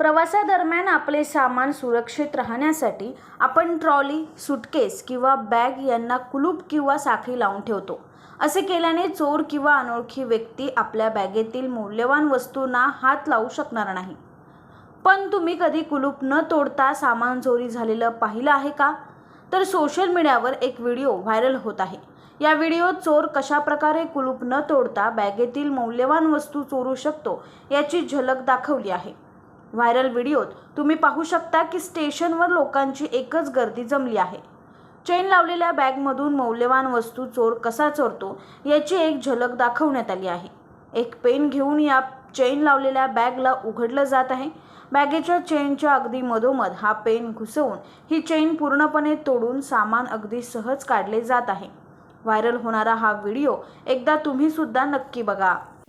प्रवासादरम्यान आपले सामान सुरक्षित राहण्यासाठी आपण ट्रॉली सुटकेस किंवा बॅग यांना कुलूप किंवा साखळी लावून ठेवतो. असे केल्याने चोर किंवा अनोळखी व्यक्ती आपल्या बॅगेतील मौल्यवान वस्तूंना हात लावू शकणार नाही. पण तुम्ही कधी कुलूप न तोडता सामान चोरी झालेलं पाहिलं आहे का? तर सोशल मीडियावर एक व्हिडिओ व्हायरल होत आहे. या व्हिडिओत चोर कशा प्रकारे कुलूप न तोडता बॅगेतील मौल्यवान वस्तू चोरू शकतो याची झलक दाखवली आहे. व्हायरल व्हिडिओत तुम्ही पाहू शकता की स्टेशनवर लोकांची एकच गर्दी जमली आहे. चेन लावलेल्या बॅगमधून मौल्यवान वस्तू चोर कसा चोरतो याची एक झलक दाखवण्यात आली आहे. एक पेन घेऊन या चेन लावलेल्या बॅगला उघडलं जात आहे. बॅगेच्या चेनच्या अगदी मधोमध हा पेन घुसवून ही चेन पूर्णपणे तोडून सामान अगदी सहज काढले जात आहे. व्हायरल होणारा हा व्हिडिओ एकदा तुम्हीसुद्धा नक्की बघा.